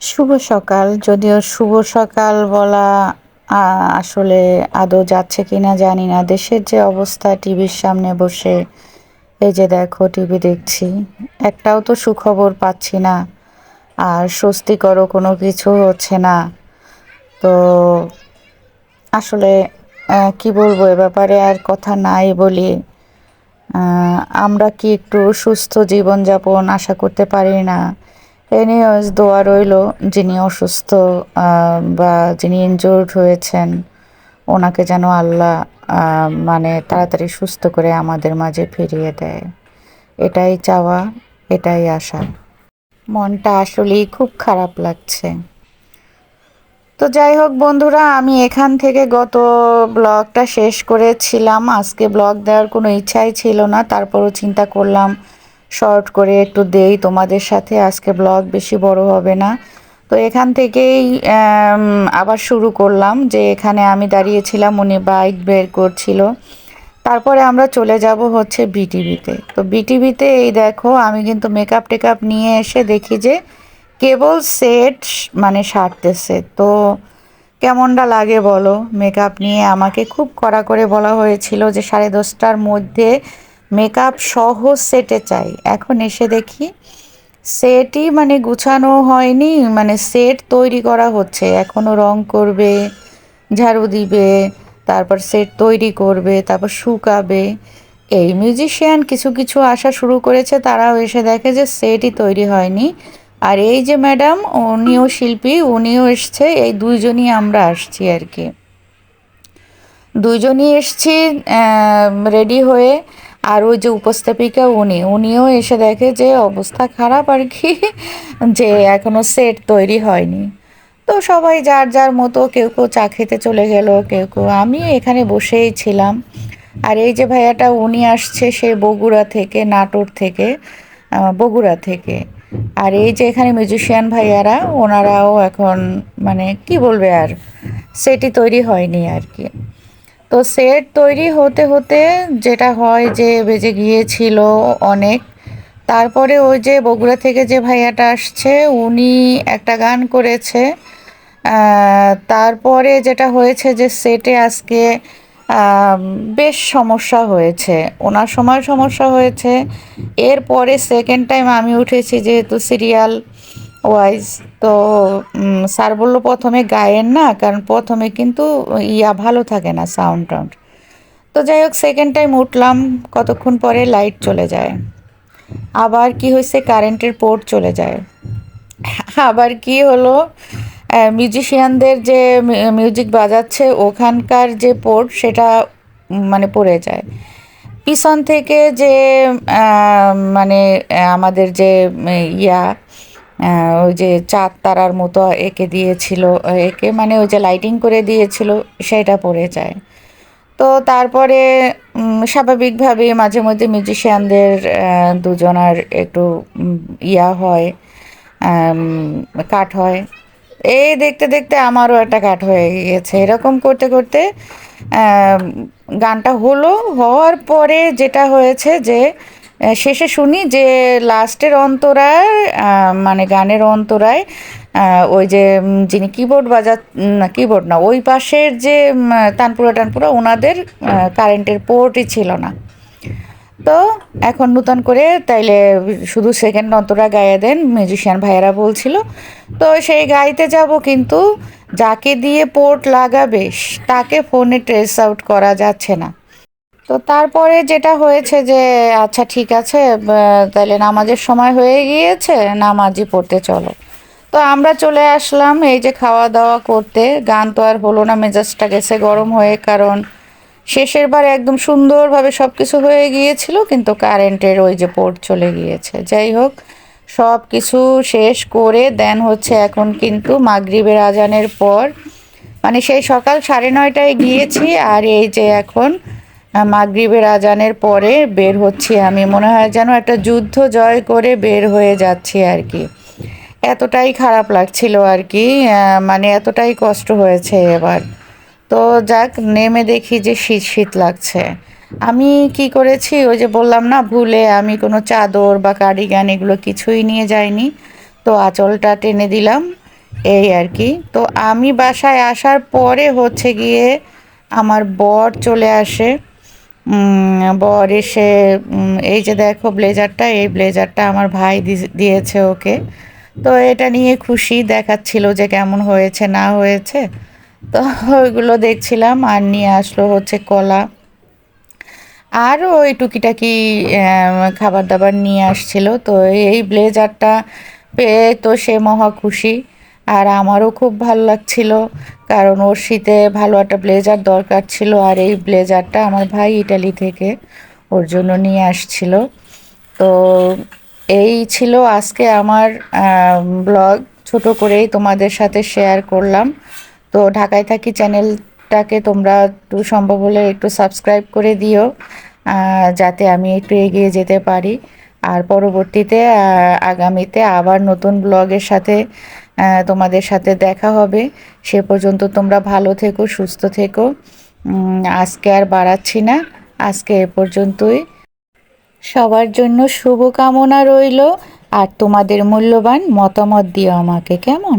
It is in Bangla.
শুভ সকাল। যদিও শুভ সকাল বলা আসলে আদৌ যাচ্ছে কিনা জানি না। দেশের যে অবস্থা, টিভির সামনে বসে, এই যে দেখো, টিভি দেখছি, একটাও তো সুখবর পাচ্ছি না। আর স্বস্তিকরও কোনো কিছু হচ্ছে না। তো, আসলে কি বলব, এ ব্যাপারে আর কথা নাই বলি। আমরা কি একটু সুস্থ জীবনযাপন আশা করতে পারি না? এনিওয়েজ দোয়া রইল যিনি অসুস্থ বা যিনি ইনজোর্ড হয়েছেন, ওনাকে যেন আল্লাহ মানে তাড়াতাড়ি সুস্থ করে আমাদের মাঝে ফিরিয়ে দেয়। এটাই চাওয়া, এটাই আশা। মনটা আসলেই খুব খারাপ লাগছে। তো যাই হোক বন্ধুরা, আমি এখান থেকে গত ব্লগটা শেষ করেছিলাম। আজকে ব্লগ দেওয়ার কোনো ইচ্ছাই ছিল না, তারপরও চিন্তা করলাম শর্ট করে একটু দেই তোমাদের সাথে, আজকে ব্লগ বেশি বড় হবে না। তো এখান থেকেই আবার শুরু করলাম যে এখানে আমি দাঁড়িয়েছিলাম, উনি বাইক বের করছিল। তারপরে আমরা চলে যাব হচ্ছে বিটিভিতে। তো বিটিভিতে এই দেখো, আমি কিন্তু মেকআপ টেকআপ নিয়ে এসে দেখি যে কেবল সেট মানে সারতেছে তো কেমনটা লাগে বলো? মেকআপ নিয়ে আমাকে খুব কড়া করে বলা হয়েছিল যে সাড়ে দশটার মধ্যে মেকআপ সহ সেটে চাই। এখন এসে দেখি সেটই মানে গুছানো হয়নি মানে সেট তৈরি করা হচ্ছে। এখনও রং করবে, ঝাড়ু দিবে, তারপর সেট তৈরি করবে, তারপর শুকাবে। এই মিউজিশিয়ান কিছু কিছু আসা শুরু করেছে, তারাও এসে দেখে যে সেটই তৈরি হয়নি। আর এই যে ম্যাডাম উনিও শিল্পী, উনিও এসছে, এই দুইজনই আমরা আসছি আর কি। দুইজনই এসছি রেডি হয়ে আর ওই যে উপস্থাপিকা উনি, উনিও এসে দেখে যে অবস্থা খারাপ আর কি, যে এখনও সেট তৈরি হয়নি। তো সবাই যার যার মতো কেউ কেউ চা খেতে চলে গেল, কেউ কেউ, আমি এখানে বসেই ছিলাম। আর এই যে ভাইয়াটা উনি আসছে সে বগুড়া থেকে, নাটোর থেকে বগুড়া থেকে। আর এই যে এখানে মিউজিশিয়ান ভাইয়ারা, ওনারাও এখন মানে কি বলবে আর সেটি তৈরি হয়নি আর কি। তো সেট তৈরি হতে হতে যেটা হয় যে বেজে গিয়েছিল অনেক, তারপরে ওই যে বগুড়া থেকে যে ভাইয়াটা আসছে, উনি একটা গান করেছে তারপরে যেটা হয়েছে যে সেটে আজকে বেশ সমস্যা হয়েছে। ওনার সময় সমস্যা হয়েছে। এরপরে সেকেন্ড টাইম আমি উঠেছি যেহেতু সিরিয়াল ওয়াইজ তো স্যার বলল প্রথমে গায়েন না, কারণ প্রথমে কিন্তু ইয়া ভালো থাকে না সাউন্ড টাউন্ড তো যাই হোক সেকেন্ড টাইম উঠলাম, কতক্ষণ পরে লাইট চলে যায়। আবার কি হয়েছে কারেন্টের পোর্ট চলে যায়। আবার কি হলো মিউজিশিয়ানদের যে মিউজিক বাজাচ্ছে, ওখানকার যে পোর্ট সেটা মানে পড়ে যায়। পিছন থেকে যে মানে আমাদের যে, ইয়া ওই যে চাঁদ তারার মতো এঁকে দিয়েছিল, একে মানে ওই যে লাইটিং করে দিয়েছিল, সেটা পড়ে যায়। তো তারপরে স্বাভাবিকভাবে মাঝে মধ্যে মিউজিশিয়ানদের দুজনার একটু ইয়া হয় কাট হয়। এই দেখতে দেখতে আমারও একটা কাট হয়ে গিয়েছে। এরকম করতে করতে গানটা হলো, হওয়ার পরে যেটা হয়েছে যে শেষে শুনি যে লাস্টের অন্তরায় মানে গানের অন্তরায় ওই যে যিনি কিবোর্ড বাজা না কিবোর্ড না ওই পাশের যে তানপুরা টানপুরা ওনাদের কারেন্টের পোর্টই ছিল না। তো এখন নূতন করে তাইলে শুধু সেকেন্ড অন্তরা গায়ে দেন মিউজিশিয়ান ভাইয়েরা বলছিল। তো সেই গাইতে যাব কিন্তু যাকে দিয়ে পোর্ট লাগাবে তাকে ফোনে ট্রেস আউট করা যাচ্ছে না। তো তারপরে যেটা হয়েছে যে আচ্ছা ঠিক আছে তাহলে নামাজের সময় হয়ে গিয়েছে, নামাজই পড়তে চলো। তো আমরা চলে আসলাম এই যে খাওয়া দাওয়া করতে। গান তো আর হলো না, মেজাজটা গেছে গরম হয়ে, কারণ শেষের বার একদম সুন্দরভাবে সব কিছু হয়ে গিয়েছিল, কিন্তু কারেন্টের ওই যে পোর্ট চলে গিয়েছে। যাই হোক সব কিছু শেষ করে দেন হচ্ছে এখন কিন্তু মাগরিবের আজানের পর। মানে সেই সকাল সাড়ে নয়টায় গিয়েছি, আর এই যে এখন মাগরিবের আজানের পরে বের হচ্ছি আমি। মনে হয় যেন একটা যুদ্ধ জয় করে বের হয়ে যাচ্ছি আর কি। এতটাই খারাপ লাগছিল আর কি মানে এতটাই কষ্ট হয়েছে এবার। তো যাক, নেমে দেখি যে শীত শীত লাগছে। আমি কি করেছি? ওই যে বললাম না, ভুলে আমি কোনো চাদর বা কার্ডিগান এগুলো কিছুই নিয়ে যাইনি। তো আঁচলটা টেনে দিলাম, এই আর কি। তো আমি বাসায় আসার পরে হচ্ছে গিয়ে আমার বর চলে আসে। বর এসে এই যে দেখো ব্লেজারটা, এই ব্লেজারটা আমার ভাই দিয়েছে ওকে। তো এটা নিয়ে খুশি, দেখাচ্ছিল যে কেমন হয়েছে, না হয়েছে। তো ওইগুলো দেখছিলাম, আর নিয়ে আসলো হচ্ছে কলা। আরও ওই টুকিটাকি খাবার দাবার নিয়ে আসছিল। তো এই ব্লেজারটা পেয়ে তো সে মহা খুশি। আর আমারও খুব ভালো লাগছিল, কারণ ওর শীতে ভালো একটা ব্লেজার দরকার ছিল, আর এই ব্লেজারটা আমার ভাই ইটালি থেকে ওর জন্য নিয়ে আসছিল। তো এই ছিল আজকে আমার ব্লগ। ছোট করেই তোমাদের সাথে শেয়ার করলাম। তো ঢাকায় থাকি চ্যানেলটাকে তোমরা একটু সম্ভব হলে একটু সাবস্ক্রাইব করে দিও যাতে আমি একটু এগিয়ে যেতে পারি। আর পরবর্তীতে আগামীতে আবার নতুন ব্লগের সাথে তোমাদের সাথে দেখা হবে। সে পর্যন্ত তোমরা ভালো থেকো, সুস্থ থেকো। আজকে আর বাড়াচ্ছি না। আজকে এ পর্যন্তই। সবার জন্য শুভকামনা রইল। আর তোমাদের মূল্যবান মতামত দিও আমাকে, কেমন?